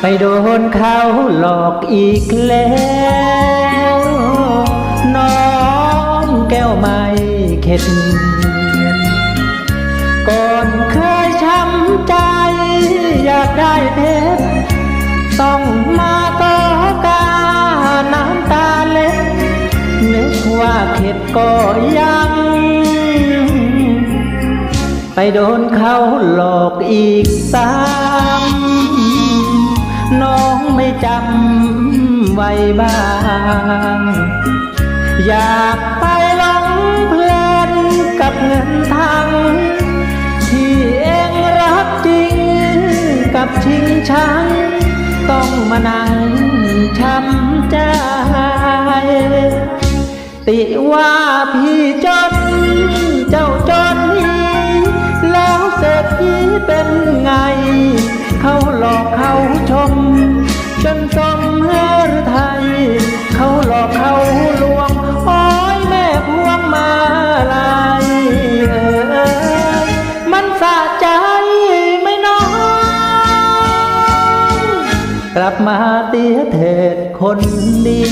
ไปโดนเขาหลอกอีกแล้วน้องแก้วไม่เข็ดก่อนเคยช้ำใจ อยากได้เพชรต้องมาต่อกาน้ำตาเล็ดนึกว่าเข็ดก็ยัง ไปโดนเขาหลอกอีกซ้ำ จำไว้บ้าง อยากไปหลงเพลินกับเงินทางที่เองรักจริงกับชิงชัง ต้องมานั่งช้ำใจติว่าพี่จน จนสมเฮรไทย เขาหลอกเขาลวงโอ้ยแม่พวงมาลายเอ่ยมันสะใจไม่น้อยกลับมาเตียเถิดคนดี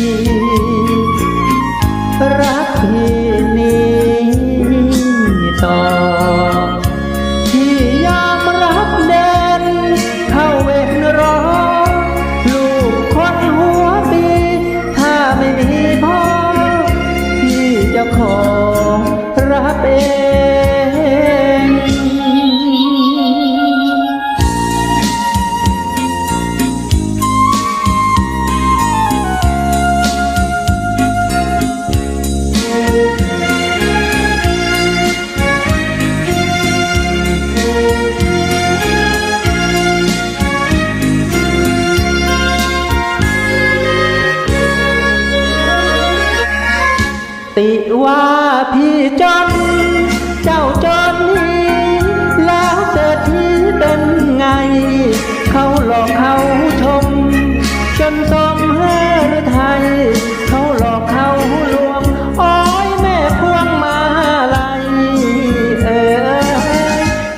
ติว่าพี่จน เจ้าจนนี้แล้วเศรษฐีเป็นไง เขาหลอกเขาชม จนสมเฮรไทยเขาหลอกเขาลวงอ้อยแม่พวงมาลัยเออ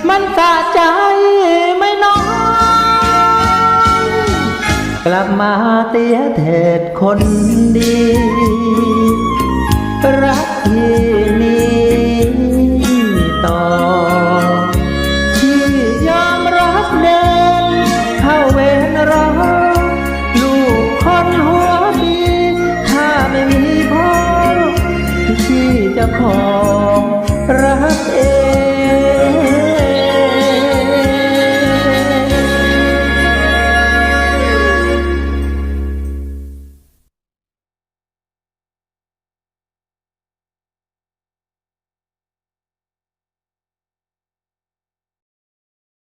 มันสะใจไม่น้อย กลับมาเตี้ยเถิดคนดี รักที่นี้ต่อ ที่ยอมรับเดินเข้าเวรรอลูกคนหัวดีถ้าไม่มีพ่อที่จะขอรักเอง